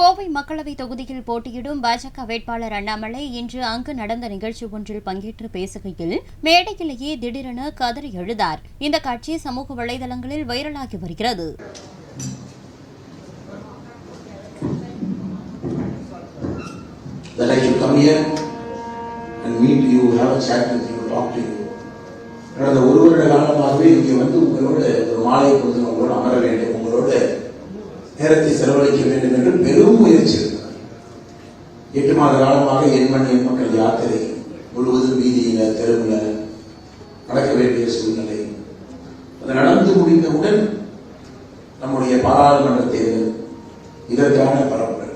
கோவை மக்களவை தொகுதியில் போட்டியிடும் பாஜக வேட்பாளர் அண்ணாமலை இன்று அங்கு நடந்த நிகழ்ச்சி ஒன்றில் பங்கேற்று பேசுகையில் மேடையிலேயே திடீரென கதறி எழுதார் இந்த காட்சி சமூக வலைதளங்களில் வைரலாகி வருகிறது. That I should come here and meet you, have a chat with you, talk to you. கடந்த ஒரு வருட காலமாகவே இங்கே வந்து உங்களோட ஒரு மாலை பொழுது உங்களோட அமர வேண்டும். நேரத்தை செலவழிக்க வேண்டும் என்று பெரும் முயற்சி இருக்கிறார் எட்டு மாத காலமாக என் மண் மக்கள் யாத்திரை முழுவதும் வீதியில தெருவில் நடக்க வேண்டிய சூழ்நிலை. அது நடந்து முடிந்தவுடன் நம்முடைய பாராளுமன்ற தேர்தல் இதற்கான பரப்புரை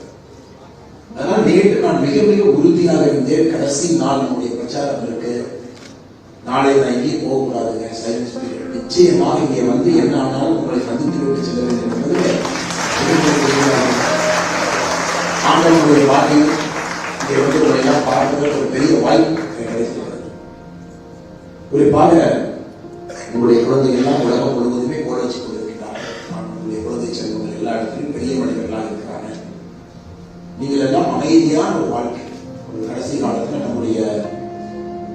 அதனால் நேற்று நான் மிக மிக உறுதியாக இருந்தேன். கடைசி நாள் நம்முடைய பிரச்சாரம் இருக்கு. நாளை நான் எங்கேயும் போகக்கூடாதுங்க. சைலன்ஸ் நிச்சயமாக இங்கே வந்து என்ன ஆனாலும் உங்களை சந்தித்து விட்டு செல்ல வேண்டும் என்பது ஆண்டவனுடைய பாக்கியம் இதை வந்து உங்களை பார்ப்பதற்கு ஒரு பெரிய வாய்ப்பு எனக்கு கிடைத்திருக்கிறது. குறிப்பாக உங்களுடைய குழந்தைகள் எல்லாம் உலகம் முழுவதுமே கூட வச்சு கொண்டிருக்கிறார்கள் உங்களுடைய குழந்தை செல்வங்கள் எல்லா இடத்துலையும் பெரிய மனிதர்களாக இருக்கிறாங்க. நீங்கள் எல்லாம் அமைதியான ஒரு வாழ்க்கை. ஒரு கடைசி காலத்தில் நம்முடைய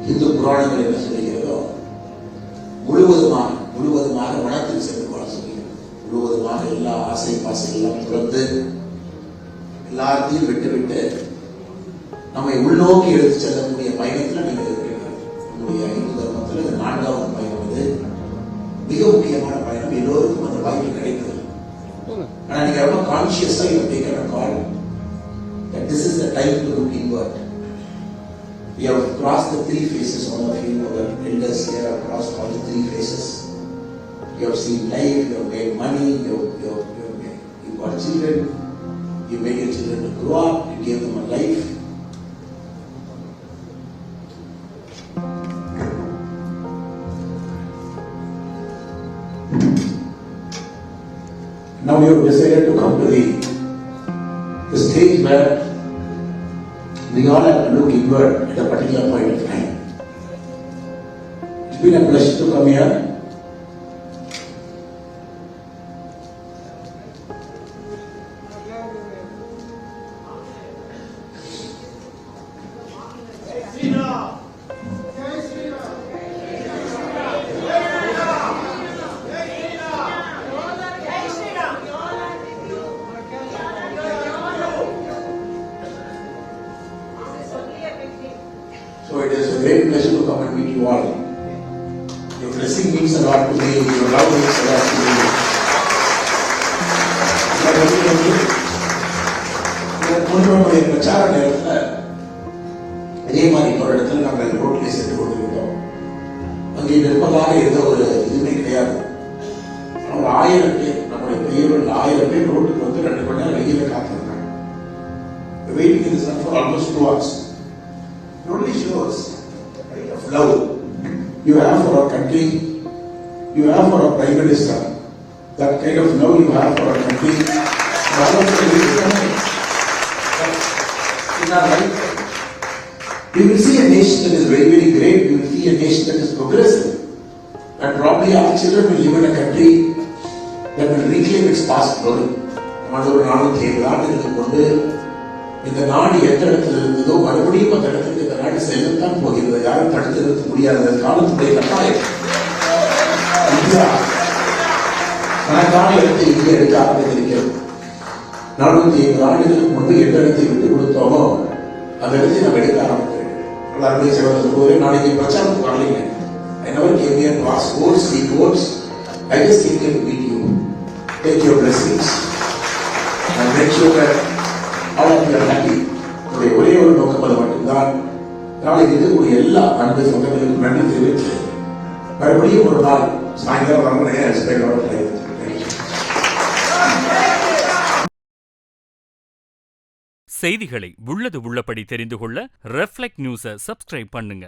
இந்து புராணங்கள் என்ன சொல்லுகிறதோ முழுவதுமாக முழுவதுமாக வனத்தில் சென்று வாழ சொல்லுகிறது. முழுவதுமாக எல்லா ஆசை பாசை எல்லாம் துறந்து எல்லாத்தையும் விட்டுவிட்டு நம்மை உள்நோக்கி எடுத்து செல்லக்கூடிய பயணத்தில் நீங்கள் இருக்கிறீர்கள் நம்முடைய இந்து தர்மத்தில் இது நான்காவது பயணம் இது மிக முக்கியமான பயணம் எல்லோருக்கும் அந்த வாய்ப்பு கிடைக்குது ஆனா நீங்க ரொம்ப கான்சியஸா you taken a call that this is the time to look inward. We have crossed the three phases, all of you, our elders here have crossed all the three phases. You have seen life, you have made money, you have, you have, you have made, you got children, you made your children to grow up, you gave them a life. Now you have decided to come to the, the stage where we all have to look inward at a particular point of time. It's been a pleasure to come here. Blessing will come and meet you all. Your blessing means a lot to me, your love means a lot to me. But everybody, இதற்கு முன்பு நம்முடைய பிரச்சார நேரத்தில் அதே மாதிரி ஒரு இடத்துல நாங்கள் ரோட்டில் சென்று கொண்டிருந்தோம் அங்கே நிற்பதாக இருந்த ஒரு இதுவுமே கிடையாது. ஆனா ஒரு ஆயிரம் பேர் நம்முடைய பெரியவர்கள் ஆயிரம் பேர் ரோட்டுக்கு வந்து ரெண்டு மணி நேரம் வெயில காத்திருந்தாங்க. Waiting in sun for almost two hours only only shows. of love you have for our country, you have for our Prime Minister, that kind of love you have for our country. and all of the reasons that In our life, we will see a nation that is very, very great, we will see a nation that is progressive. And probably our children will live in a country that will reclaim its past glory. நம்ம ஒரு நானூத்தி ஐம்பது ஆண்டுகளுக்கு கொண்டு இந்த நாடு எந்த இடத்துல இருந்ததோ மறுபடியும் அந்த இடத்துக்கு இந்த நாடு செல்லத்தான் போகிறது யாரும் தடுத்து நிறுத்த முடியாத காலத்துடைய கட்டாயம் இந்தியா தனக்கான இடத்தை இங்கே எடுக்க ஆரம்பித்திருக்கிறது நானூத்தி ஐம்பது ஆண்டுகளுக்கு முன்பு எந்த இடத்தை விட்டு கொடுத்தோமோ அந்த இடத்தை நாம் எடுக்க ஆரம்பித்திருக்கோம் அருமை சிவன் போது நாளைக்கு பிரச்சாரத்துக்கு வரலைங்க I never came here to ask votes, seek votes. I just came here to meet you. Take your blessings. And make sure that all of you ஒரே ஒரு நோக்கம் மட்டும்தான் நாளைக்கு இருக்கக்கூடிய எல்லா அன்பு சொந்தங்களுக்கும் நன்றி தெரிவித்து மறுபடியும் ஒரு நாள் சாயங்காலம் வரணும் எக்ஸ்பெக்ட் செய்திகளை உள்ளது உள்ளபடி தெரிந்து கொள்ள ரெஃப்ளெக்ட் நியூஸை சப்ஸ்கிரைப் பண்ணுங்க.